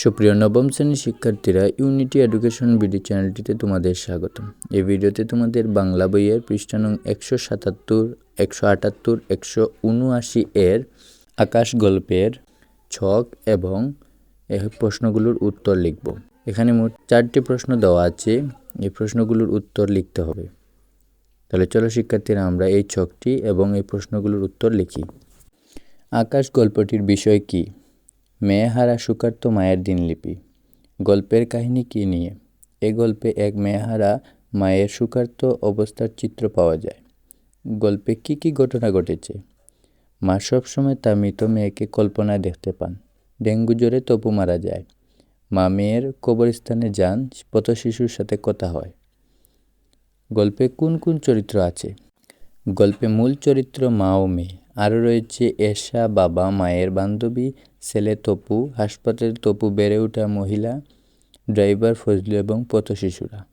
সুপ্রিয় নবম শ্রেণির শিক্ষার্থীরা ইউনিটি এডুকেশন বিডি চ্যানেলটিতে তোমাদের স্বাগত এই ভিডিওতে তোমাদের বাংলা বইয়ের পৃষ্ঠা নং একশো সাতাত্তর, একশো আটাত্তর, একশো উনআশি এর আকাশ গল্পের ছক এবং প্রশ্নগুলোর উত্তর লিখব। এখানে মোট চারটি প্রশ্ন দেওয়া আছে। এই প্রশ্নগুলোর উত্তর লিখতে হবে। তাহলে চলো শিক্ষার্থীরা আমরা এই ছকটি এবং এই প্রশ্নগুলোর উত্তর লিখি। আকাশ গল্পটির বিষয় কী? মেয়েহারা সুকার্ত মায়ের দিনলিপি। গল্পের কাহিনী কী নিয়ে? এ গল্পে এক মেয়েহারা মায়ের সুকার্ত অবস্থার চিত্র পাওয়া যায়। গল্পে কি কি ঘটনা ঘটেছে? মা সবসময় তার মৃত মেয়েকে কল্পনায় দেখতে পান। ডেঙ্গু জ্বরে তপু মারা যায়। মা মেয়ের কবরস্থানে যান, পথ শিশুর সাথে কথা হয়। গল্পে কোন কোন চরিত্র আছে? গল্পে মূল চরিত্র মা ও মেয়ে। আরও রয়েছে এশা, বাবা, মায়ের বান্ধবী, ছেলে তপু, হাসপাতালে তপু বেড়ে ওঠা মহিলা, ড্রাইভার ফজলু এবং পথশিশুরা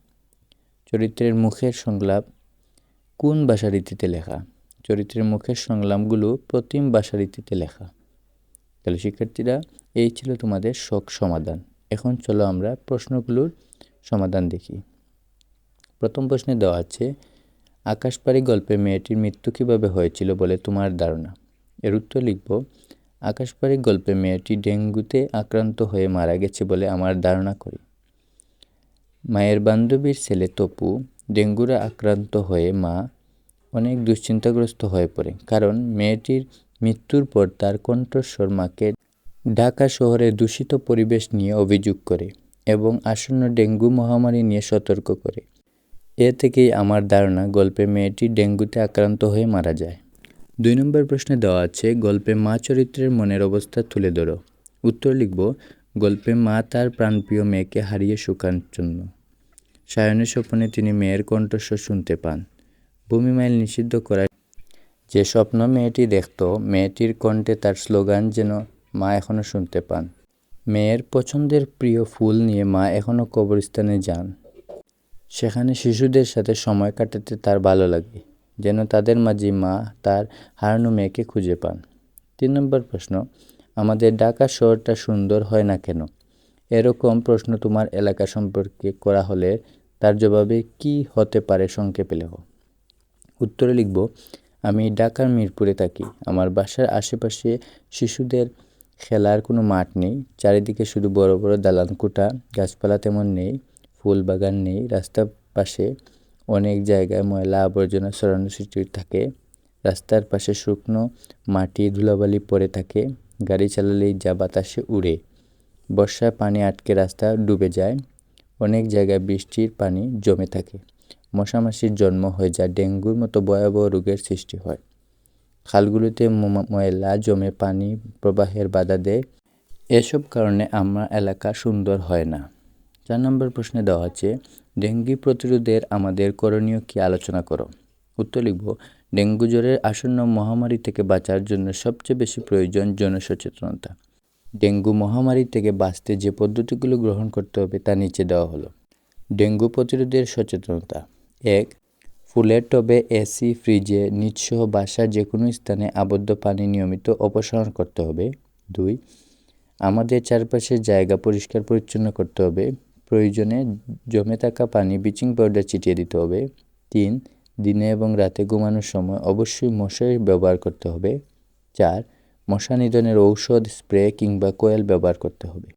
চরিত্রের মুখের সংলাপ কোন ভাষারীতিতে লেখা? চরিত্রের মুখের সংলাপগুলো প্রতিম ভাষারীতিতে লেখা। তাহলে শিক্ষার্থীরা, এই ছিল তোমাদের শখ সমাধান। এখন চলো আমরা প্রশ্নগুলোর সমাধান দেখি। প্রথম প্রশ্নে দেওয়া আছে আকাশপাড়ি গল্পে মেয়েটির মৃত্যু কীভাবে হয়েছিল বলে তোমার ধারণা? এর উত্তর লিখব আকাশপাড়ি গল্পে মেয়েটি ডেঙ্গুতে আক্রান্ত হয়ে মারা গেছে বলে আমার ধারণা করি। মায়ের বান্ধবীর ছেলে তপু, ডেঙ্গুরে আক্রান্ত হয়ে মা অনেক দুশ্চিন্তাগ্রস্ত হয়ে পড়ে কারণ মেয়েটির মৃত্যুর পর তার কণ্ঠস্বর মাকে ঢাকা শহরে দূষিত পরিবেশ নিয়ে অভিযোগ করে এবং আসন্ন ডেঙ্গু মহামারী নিয়ে সতর্ক করে। এ থেকেই আমার ধারণা গল্পে মেয়েটি ডেঙ্গুতে আক্রান্ত হয়ে মারা যায়। দুই নম্বর প্রশ্নে দেওয়া আছে, গল্পে মা চরিত্রের মনের অবস্থা তুলে ধরো। উত্তর লিখব, গল্পে মা তার প্রাণপ্রিয় মেয়েকে হারিয়ে জন্য। সায়নের স্বপ্নে তিনি মেয়ের কণ্ঠস্বর শুনতে পান। ভূমি মাইল নিষিদ্ধ করায় যে স্বপ্ন মেয়েটি দেখত, মেয়েটির কণ্ঠে তার স্লোগান যেন মা এখনও শুনতে পান। মেয়ের পছন্দের প্রিয় ফুল নিয়ে মা এখনও কবরস্থানে যান। সেখানে শিশুদের সাথে সময় কাটাতে তার ভালো লাগে, যেন তাদের মাঝে মা তার হারানো মেয়েকে খুঁজে পান। তিন নম্বর প্রশ্ন, আমাদের ঢাকা শহরটা সুন্দর হয় না কেন? এরকম প্রশ্ন তোমার এলাকা সম্পর্কে করা হলে তার জবাবে কি হতে পারে সংক্ষেপে লেখ। উত্তরে লিখব, আমি ঢাকার মিরপুরে থাকি। আমার বাসার আশেপাশে শিশুদের খেলার কোনো মাঠ নেই। চারিদিকে শুধু বড় বড় দালান কোটা গাছপালা তেমন নেই। ফুল বাগান নেই, রাস্তার পাশে অনেক জায়গায় ময়লা আবর্জনা ছড়ানো সৃষ্টি থাকে, রাস্তার পাশে শুকনো মাটি ধুলাবালি পড়ে থাকে, গাড়ি চালালেই যা বাতাসে উড়ে বর্ষায় পানি আটকে রাস্তা ডুবে যায়, অনেক জায়গায় বৃষ্টির পানি জমে থাকে, মশামাছির জন্ম হয়ে যায়, ডেঙ্গুর মতো ভয়াবহ রোগের সৃষ্টি হয়, খালগুলোতে ময়লা জমে পানি প্রবাহের বাধা দেয়, এসব কারণে আমার এলাকা সুন্দর হয় না। চার নম্বর প্রশ্নে দেওয়া আছে, ডেঙ্গি প্রতিরোধের আমাদের করণীয় কি আলোচনা করো? উত্তর লিখব, ডেঙ্গু জ্বরের আসন্ন মহামারী থেকে বাঁচার জন্য সবচেয়ে বেশি প্রয়োজন জনসচেতনতা। ডেঙ্গু মহামারী থেকে বাঁচতে যে পদ্ধতিগুলো গ্রহণ করতে হবে তা নিচে দেওয়া হলো। ডেঙ্গু প্রতিরোধের সচেতনতা। এক ফুলের টবে এসি ফ্রিজে নিঃসহ বাসার যে কোনো স্থানে আবদ্ধ পানি নিয়মিত অপসারণ করতে হবে। দুই, আমাদের চারপাশের জায়গা পরিষ্কার পরিচ্ছন্ন করতে হবে। প্রয়োজনে জমে থাকা পানি ব্লিচিং পাউডার ছিটিয়ে দিতে হবে। তিন, দিনে এবং রাতে ঘুমানোর সময় অবশ্যই মশারি ব্যবহার করতে হবে। চার, মশা নিধনের ঔষধ, স্প্রে কিংবা কোয়েল ব্যবহার করতে হবে।